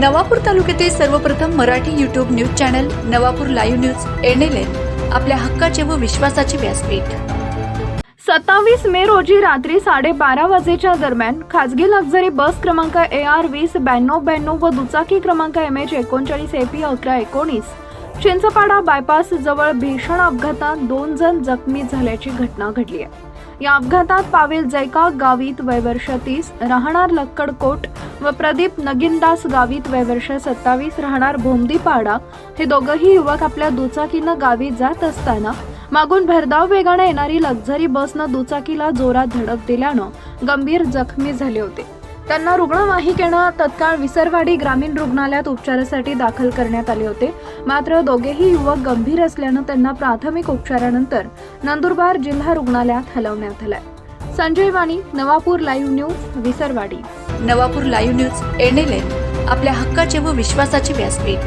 नवापूर तालुक्यातील सर्वप्रथम Marathi YouTube news channel Navapur live news NLN आपल्या हक्काचे व विश्वासाचे व्यासपीठ. सत्तावीस मे रोजी रात्री साडेबारा वाजेच्या दरम्यान खाजगी लक्झरी बस क्रमांक ए आर वीस ब्याण्णव ब्याण्णव व दुचाकी क्रमांक एम एच एकोणचाळीस ए पी अकरा एकोणीस चिंचपाडा बायपास जवळ भीषण अपघातात दोन जण जखमी झाल्याची घटना घडली आहे. या अपघातात पावेल जैका गावित वयवर्ष तीस राहणार लक्कडकोट व प्रदीप नगिनदास गावित वयवर्ष सत्तावीस राहणार भोमदीपाडा हे दोघंही युवक आपल्या दुचाकीनं गावी जात असताना मागून भरधाव वेगाने येणारी लक्झरी बसनं दुचाकीला जोरात धडक दिल्यानं गंभीर जखमी झाले होते. त्यांना रुग्णवाहिकेनं तत्काळ विसरवाडी ग्रामीण रुग्णालयात उपचारासाठी दाखल करण्यात आले होते. मात्र दोघेही युवक गंभीर असल्यानं त्यांना प्राथमिक उपचारानंतर नंदुरबार जिल्हा रुग्णालयात हलवण्यात आलंय. Sanjay Vani Navapur live news Visarwadi. Navapur live news N आपल्या हक्काचे व विश्वासाचे व्यासपीठ.